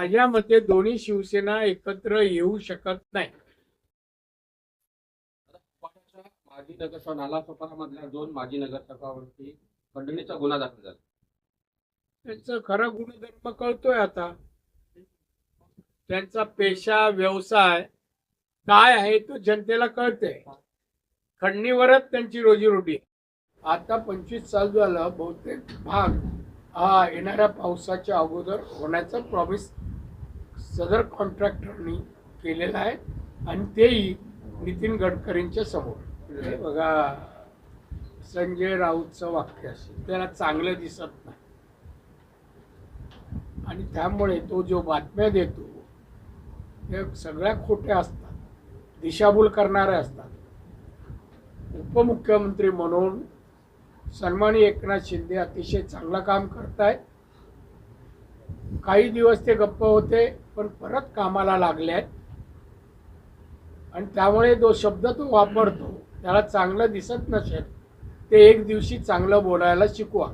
माझ्या मते दोन्ही शिवसेना एकत्र येऊ शकत नाही. माजी नगरसेवक नाला मधल्या दोन माजी नगरसेवकावरती खंडणीचा गुन्हा दाखल झाला. त्यांचा खरा गुणधर्म कळतोय आता. त्यांचा पेशा व्यवसाय काय आहे तो जनतेला कळते खंडणीवरच त्यांची रोजीरोटी. आता पंचवीस साल झालं बहुतेक भाग हा येणाऱ्या पावसाच्या अगोदर होण्याचा प्रॉमिस सदर कॉन्ट्रॅक्टरनी केलेला आहे आणि तेही नितीन गडकरींच्या समोर. बघा संजय राऊतचं वाक्य असेल. त्याला चांगलं दिसत नाही. आणि त्यामुळे तो जो बातम्या देतो त्या सगळ्या खोट्या असतात. दिशाभूल करणाऱ्या असतात. उपमुख्यमंत्री म्हणून सन्मानी एकनाथ शिंदे अतिशय चांगलं काम करतायत. काही दिवस ते गप्प होते. पण परत कामाला लागले आहेत आणि त्यामुळे जो शब्द तो वापरतो त्याला चांगलं दिसत नसेल ते एक दिवशी चांगलं बोलायला शिकवा.